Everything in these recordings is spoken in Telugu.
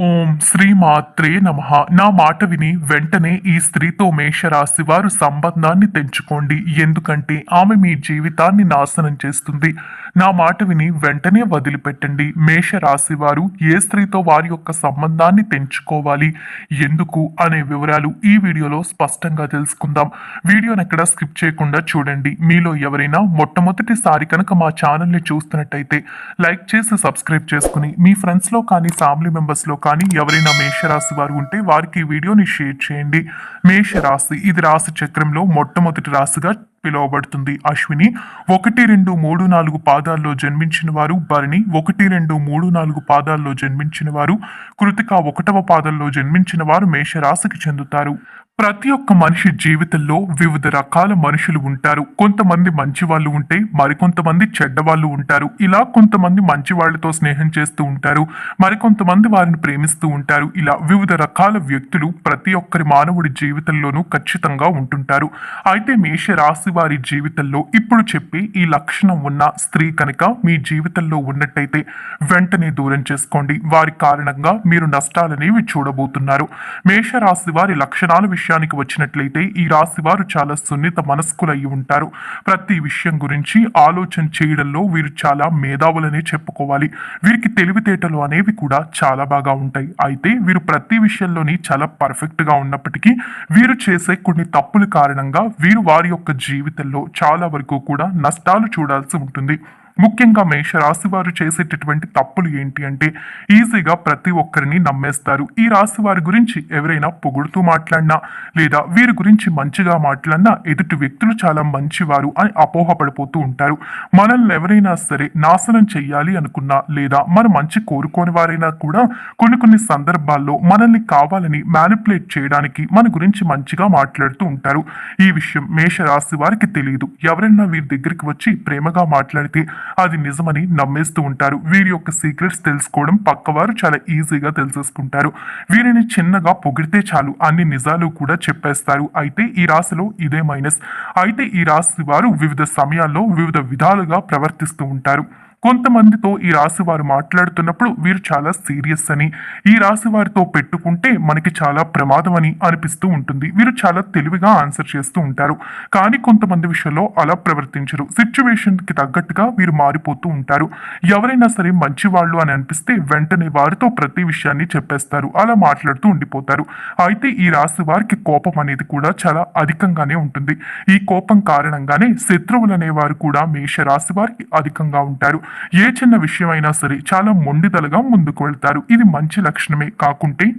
Um, శ్రీ మాత్రే నమ. నా మాట విని వెంటనే ఈ స్త్రీతో మేషరాశి వారు సంబంధాన్ని తెంచుకోండి. ఎందుకంటే ఆమె మీ జీవితాన్ని నాశనం చేస్తుంది. నా మాట విని వెంటనే వదిలిపెట్టండి. మేషరాశి వారు ఏ స్త్రీతో వారి యొక్క సంబంధాన్ని తెంచుకోవాలి? ఎందుకు? అనే వివరాలు ఈ వీడియోలో స్పష్టంగా తెలుసుకుందాం. వీడియోని ఎక్కడ స్కిప్ చేయకుండా చూడండి. మీలో ఎవరైనా మొట్టమొదటిసారి కనుక మా ఛానల్ని చూస్తున్నట్టయితే లైక్ చేసి సబ్స్క్రైబ్ చేసుకుని మీ ఫ్రెండ్స్లో కానీ ఫ్యామిలీ మెంబర్స్లో కానీ ఎవరైనా మేషరాశి వారు ఉంటే వారికి ఈ వీడియోని షేర్ చేయండి. మేషరాశి ఇది రాశి చక్రంలో మొట్టమొదటి రాశిగా పిలువబడుతుంది. అశ్విని ఒకటి రెండు మూడు నాలుగు పాదాల్లో జన్మించిన వారు. భరణి ఒకటి రెండు మూడు నాలుగు పాదాల్లో జన్మించిన వారు. కృతిక ఒకటవ పాదంలో జన్మించిన వారు మేషరాశికి చెందుతారు. ప్రతి ఒక్క మనిషి జీవితంలో వివిధ రకాల మనుషులు ఉంటారు. కొంతమంది మంచి వాళ్ళు ఉంటే మరికొంతమంది చెడ్డవాళ్ళు ఉంటారు. ఇలా కొంతమంది మంచి వాళ్ళతో స్నేహం చేస్తూ ఉంటారు. మరికొంతమంది వారిని ప్రేమిస్తూ ఉంటారు. ఇలా వివిధ రకాల వ్యక్తులు ప్రతి ఒక్కరి మానవుడి జీవితంలోనూ ఖచ్చితంగా ఉంటుంటారు. అయితే మేష రాశి వారి జీవితంలో ఇప్పుడు చెప్పి ఈ లక్షణం ఉన్న స్త్రీ కనుక మీ జీవితంలో ఉన్నట్టయితే వెంటనే దూరం చేసుకోండి. వారి కారణంగా మీరు నష్టాలనేవి చూడబోతున్నారు. మేషరాశి వారి లక్షణాల విషయానికి వచ్చినట్లయితే ఈ రాశి వారు చాలా సున్నిత మనస్కులయ్యి ఉంటారు. ప్రతి విషయం గురించి ఆలోచన చేయడంలో వీరు చాలా మేధావులనే చెప్పుకోవాలి. వీరికి తెలివితేటలు అనేవి కూడా చాలా బాగా ఉంటాయి. అయితే వీరు ప్రతి విషయంలోని చాలా పర్ఫెక్ట్గా ఉన్నప్పటికీ వీరు చేసే కొన్ని తప్పుల కారణంగా వీరు వారి యొక్క జీవితంలో చాలా వరకు కూడా నష్టాలు చూడాల్సి ఉంటుంది. ముఖ్యంగా మేషరాశి వారు చేసేటటువంటి తప్పులు ఏంటి అంటే ఈజీగా ప్రతి ఒక్కరిని నమ్మేస్తారు. ఈ రాశి వారి గురించి ఎవరైనా పొగుడుతూ మాట్లాడినా లేదా వీరి గురించి మంచిగా మాట్లాడినా ఎదుటి వ్యక్తులు చాలా మంచివారు అని అపోహపడిపోతూ ఉంటారు. మనల్ని ఎవరైనా సరే నాశనం చెయ్యాలి అనుకున్నా లేదా మన మంచి కోరుకోని వారైనా కూడా కొన్ని కొన్ని సందర్భాల్లో మనల్ని కావాలని మ్యానిపులేట్ చేయడానికి మన గురించి మంచిగా మాట్లాడుతూ ఉంటారు. ఈ విషయం మేషరాశి వారికి తెలియదు ఎవరైనా వీరి దగ్గరికి వచ్చి ప్రేమగా మాట్లాడితే అది నిజమని నమ్మేస్తూ ఉంటారు. వీరి యొక్క సీక్రెట్స్ తెలుసుకోవడం పక్కవారు చాలా ఈజీగా తెలుసుకుంటారు వీరిని చిన్నగా పొగిడితే చాలు అన్ని నిజాలు కూడా చెప్పేస్తారు. అయితే ఈ రాశిలో ఇదే మైనస్ అయితే ఈ రాశి వారు వివిధ సమయాల్లో వివిధ విధాలుగా ప్రవర్తిస్తూ ఉంటారు. కొంతమందితో ఈ రాశి వారు మాట్లాడుతున్నప్పుడు వీరు చాలా సీరియస్ అని ఈ రాశి వారితో పెట్టుకుంటే మనకి చాలా ప్రమాదం అని అనిపిస్తూ ఉంటుంది. వీరు చాలా తెలివిగా ఆన్సర్ చేస్తూ ఉంటారు. కానీ కొంతమంది విషయంలో అలా ప్రవర్తించరు. సిచ్యువేషన్కి తగ్గట్టుగా వీరు మారిపోతూ ఉంటారు. ఎవరైనా సరే మంచి వాళ్ళు అని అనిపిస్తే వెంటనే వారితో ప్రతి విషయాన్ని చెప్పేస్తారు. అలా మాట్లాడుతూ ఉండిపోతారు. అయితే ఈ రాశి వారికి కోపం అనేది కూడా చాలా అధికంగానే ఉంటుంది. ఈ కోపం కారణంగానే శత్రువులు అనేవారు కూడా మేష రాశి వారికి అధికంగా ఉంటారు. ఏ చిన్న విషయమైనా సరే చాలా మొండిదలుగా ముందుకు వెళ్తారు. ఇది మంచి లక్షణమే. కాకుంటే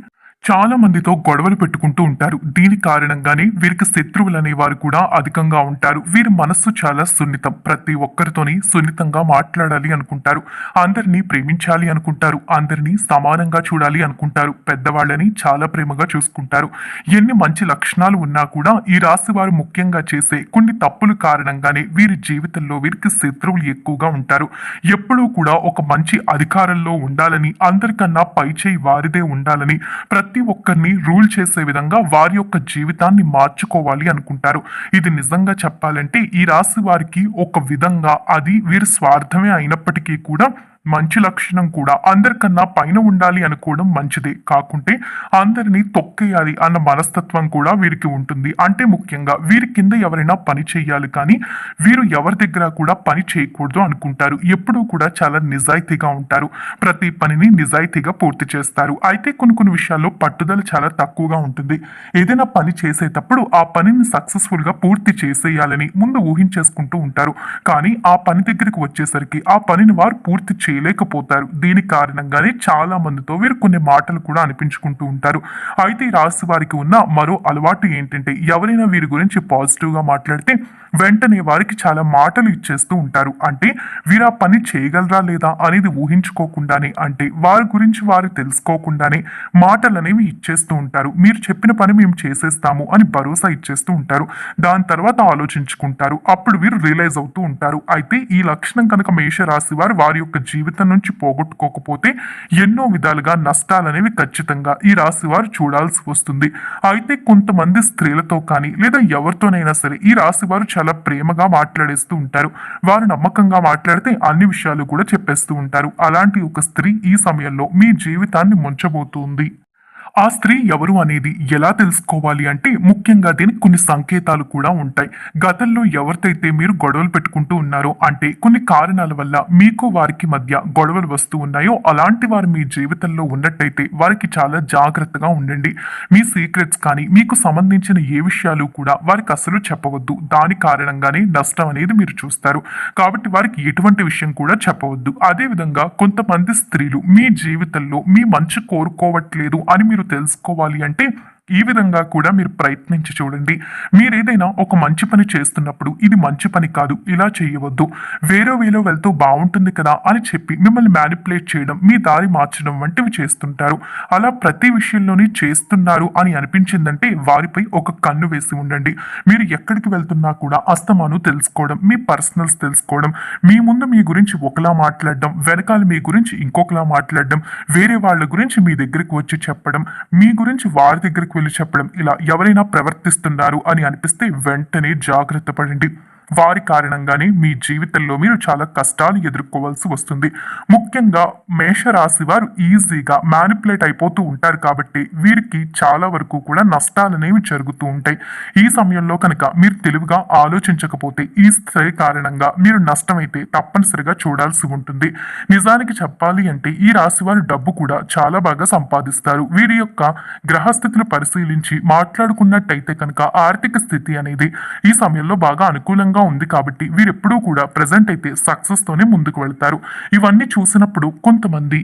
చాలా మందితో గొడవలు పెట్టుకుంటూ ఉంటారు. దీని కారణంగానే వీరికి శత్రువులు అనేవారు కూడా అధికంగా ఉంటారు. వీరి మనస్సు చాలా సున్నితం. ప్రతి ఒక్కరితోని సున్నితంగా మాట్లాడాలి అనుకుంటారు. అందరినీ ప్రేమించాలి అనుకుంటారు. అందరినీ సమానంగా చూడాలి అనుకుంటారు. పెద్దవాళ్ళని చాలా ప్రేమగా చూసుకుంటారు. ఎన్ని మంచి లక్షణాలు ఉన్నా కూడా ఈ రాశి వారు ముఖ్యంగా చేసే కొన్ని తప్పుల కారణంగానే వీరి జీవితంలో వీరికి శత్రువులు ఎక్కువగా ఉంటారు. ఎప్పుడూ కూడా ఒక మంచి అధికారంలో ఉండాలని అందరికన్నా పై చేయి వారిదే ఉండాలని ప్రతి ప్రతి ఒక్కరిని రూల్ చేసే విధంగా వారి యొక్క జీవితాన్ని మార్చుకోవాలి అనుకుంటారు. ఇది నిజంగా చెప్పాలంటే ఈ రాశి వారికి ఒక విధంగా అది వీరి స్వార్థమే అయినప్పటికీ కూడా మంచి లక్షణం కూడా అందరికన్నా పైన ఉండాలి అనుకోవడం మంచిదే. కాకుంటే అందరినీ తొక్కేయాలి అన్న మనస్తత్వం కూడా వీరికి ఉంటుంది. అంటే ముఖ్యంగా వీరి కింద ఎవరైనా పని చేయాలి కానీ వీరు ఎవరి దగ్గర కూడా పని చేయకూడదు అనుకుంటారు. ఎప్పుడూ కూడా చాలా నిజాయితీగా ఉంటారు. ప్రతి పనిని నిజాయితీగా పూర్తి చేస్తారు. అయితే కొన్ని కొన్ని విషయాల్లో పట్టుదల చాలా తక్కువగా ఉంటుంది. ఏదైనా పని చేసేటప్పుడు ఆ పనిని సక్సెస్ఫుల్గా పూర్తి చేసేయాలని ముందు ఊహించేసుకుంటూ ఉంటారు. కానీ ఆ పని దగ్గరికి వచ్చేసరికి ఆ పనిని వారు పూర్తి చేయలేకపోతారు. దీని కారణంగానే చాలా మందితో వీరు కొన్ని మాటలు కూడా అనిపించుకుంటూ ఉంటారు. అయితే ఈ రాశి వారికి ఉన్న మరో అలవాటు ఏంటంటే ఎవరైనా వీరి గురించి పాజిటివ్గా మాట్లాడితే వెంటనే వారికి చాలా మాటలు ఇచ్చేస్తూ ఉంటారు. అంటే వీరు ఆ పని చేయగలరా లేదా? అనేది ఊహించుకోకుండానే అంటే వారి గురించి వారు తెలుసుకోకుండానే మాటలు అనేవి ఇచ్చేస్తూ ఉంటారు. మీరు చెప్పిన పని మేము చేసేస్తాము అని భరోసా ఇచ్చేస్తూ ఉంటారు. దాని తర్వాత ఆలోచించుకుంటారు. అప్పుడు వీరు రియలైజ్ అవుతూ ఉంటారు. అయితే ఈ లక్షణం కనుక మేష రాశి వారు వారి యొక్క జీవితం జీవితం నుంచి పోగొట్టుకోకపోతే ఎన్నో విధాలుగా నష్టాలనేవి ఖచ్చితంగా ఈ రాశి వారు చూడాల్సి వస్తుంది. అయితే కొంతమంది స్త్రీలతో కానీ లేదా ఎవరితోనైనా సరే ఈ రాశి వారు చాలా ప్రేమగా మాట్లాడేస్తూ ఉంటారు. వారు నమ్మకంగా మాట్లాడితే అన్ని విషయాలు కూడా చెప్పేస్తూ ఉంటారు. అలాంటి ఒక స్త్రీ ఈ సమయంలో మీ జీవితాన్ని ముంచబోతుంది. ఆ స్త్రీ ఎవరు అనేది ఎలా తెలుసుకోవాలి అంటే ముఖ్యంగా దీనికి కొన్ని సంకేతాలు కూడా ఉంటాయి. గతంలో ఎవరితైతే మీరు గొడవలు పెట్టుకుంటూ ఉన్నారో అంటే కొన్ని కారణాల వల్ల మీకు వారికి మధ్య గొడవలు వస్తూ ఉన్నాయో అలాంటి వారు మీ జీవితంలో ఉన్నట్టయితే వారికి చాలా జాగ్రత్తగా ఉండండి. మీ సీక్రెట్స్ కానీ మీకు సంబంధించిన ఏ విషయాలు కూడా వారికి అసలు చెప్పవద్దు. దాని కారణంగానే నష్టం అనేది మీరు చూస్తారు. కాబట్టి వారికి ఎటువంటి విషయం కూడా చెప్పవద్దు. అదేవిధంగా కొంతమంది స్త్రీలు మీ జీవితంలో మీ మంచి కోరుకోవట్లేదు అని మీరు తెలుసుకోవాలి అంటే ఈ విధంగా కూడా మీరు ప్రయత్నించి చూడండి. మీరు ఏదైనా ఒక మంచి పని చేస్తున్నప్పుడు ఇది మంచి పని కాదు ఇలా చేయవద్దు. వేరే వేలో వెళ్తూ బాగుంటుంది కదా అని చెప్పి మిమ్మల్ని మ్యానిపులేట్ చేయడం మీ దారి మార్చడం వంటివి చేస్తుంటారు. అలా ప్రతి విషయంలోని చేస్తున్నారు అని అనిపించిందంటే వారిపై ఒక కన్ను వేసి ఉండండి. మీరు ఎక్కడికి వెళ్తున్నా కూడా అస్తమాను తెలుసుకోవడం మీ పర్సనల్స్ తెలుసుకోవడం మీ ముందు మీ గురించి ఒకలా మాట్లాడడం వెనకాల మీ గురించి ఇంకొకలా మాట్లాడడం వేరే వాళ్ళ గురించి మీ దగ్గరికి వచ్చి చెప్పడం మీ గురించి వారి దగ్గరికి చెప్పడం ఇలా ఎవరైనా ప్రవర్తిస్తున్నారు అని అనిపిస్తే వెంటనే జాగ్రత్త పడండి. వారి కారణంగానే మీ జీవితంలో మీరు చాలా కష్టాలు ఎదుర్కోవాల్సి వస్తుంది. ముఖ్యంగా మేషరాశి వారు ఈజీగా మ్యానిపులేట్ అయిపోతూ ఉంటారు కాబట్టి వీరికి చాలా వరకు కూడా నష్టాలు అనేవి జరుగుతూ ఉంటాయి. ఈ సమయంలో కనుక మీరు తెలివిగా ఆలోచించకపోతే ఈ స్త్రీ కారణంగా మీరు నష్టమైతే తప్పనిసరిగా చూడాల్సి ఉంటుంది. నిజానికి చెప్పాలి అంటే ఈ రాశి వారు డబ్బు కూడా చాలా బాగా సంపాదిస్తారు. వీరి యొక్క గ్రహస్థితులు పరిశీలించి మాట్లాడుకున్నట్టయితే కనుక ఆర్థిక స్థితి అనేది ఈ సమయంలో బాగా అనుకూలంగా ఉంది కాబట్టి వీరెప్పుడూ కూడా ప్రజెంట్ అయితే సక్సెస్ తోనే ముందుకు వెళ్తారు. ఇవన్నీ చూసినప్పుడు కొంతమంది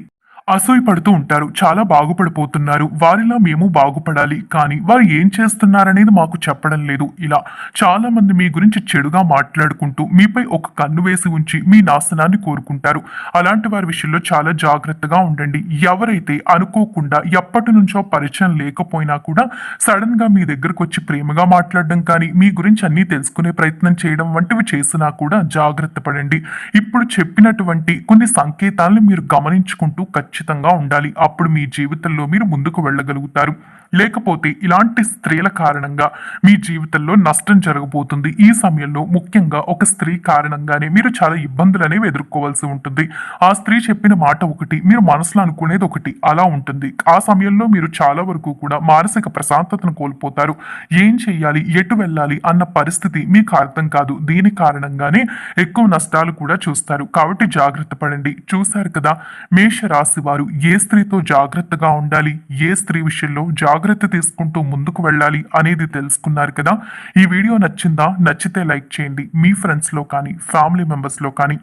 అసూయపడుతూ ఉంటారు. చాలా బాగుపడిపోతున్నారు. వారిలా మేము బాగుపడాలి. కానీ వారు ఏం చేస్తున్నారనేది మాకు చెప్పడం లేదు. ఇలా చాలా మంది మీ గురించి చెడుగా మాట్లాడుకుంటూ మీపై ఒక కన్ను వేసి ఉంచి మీ నాశనాన్ని కోరుకుంటారు. అలాంటి వారి విషయంలో చాలా జాగ్రత్తగా ఉండండి. ఎవరైతే అనుకోకుండా ఎప్పటి నుంచో పరిచయం లేకపోయినా కూడా సడన్గా మీ దగ్గరకు వచ్చి ప్రేమగా మాట్లాడడం కానీ మీ గురించి అన్ని తెలుసుకునే ప్రయత్నం చేయడం వంటివి చేసినా కూడా జాగ్రత్త పడండి. ఇప్పుడు చెప్పినటువంటి కొన్ని సంకేతాలను మీరు గమనించుకుంటూ ఖచ్చితంగా ఉండాలి. అప్పుడు మీ జీవితంలో మీరు ముందుకు వెళ్ళగలుగుతారు. లేకపోతే ఇలాంటి స్త్రీల కారణంగా మీ జీవితంలో నష్టం జరగబోతుంది. ఈ సమయంలో ముఖ్యంగా ఒక స్త్రీ కారణంగానే మీరు చాలా ఇబ్బందులు అనేవి ఎదుర్కోవాల్సి ఉంటుంది. ఆ స్త్రీ చెప్పిన మాట ఒకటి మీరు మనసులో అనుకునేది ఒకటి అలా ఉంటుంది. ఆ సమయంలో మీరు చాలా వరకు కూడా మానసిక ప్రశాంతతను కోల్పోతారు. ఏం చెయ్యాలి? ఎటు వెళ్ళాలి? అన్న పరిస్థితి మీకు అర్థం కాదు. దీని కారణంగానే ఎక్కువ నష్టాలు కూడా చూస్తారు. కాబట్టి జాగ్రత్త పడండి. చూశారు కదా మేష రాశి వారు ఏ స్త్రీతో జాగ్రత్తగా ఉండాలి ఏ స్త్రీ విషయంలో జాగ్రత్త తీసుకుంటూ ముందుకు వెళ్ళాలి అనేది తెలుసుకున్నారు కదా. ఈ వీడియో నచ్చిందా? నచ్చితే లైక్ చేయండి. మీ ఫ్రెండ్స్లో కానీ ఫ్యామిలీ మెంబర్స్లో కానీ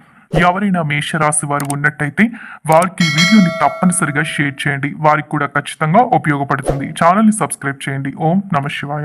ఎవరైనా మేషరాశి వారు ఉన్నట్టయితే వారికి ఈ వీడియోని తప్పనిసరిగా షేర్ చేయండి. వారికి కూడా ఖచ్చితంగా ఉపయోగపడుతుంది. ఛానల్ని సబ్స్క్రైబ్ చేయండి. ఓం నమ శివాయ.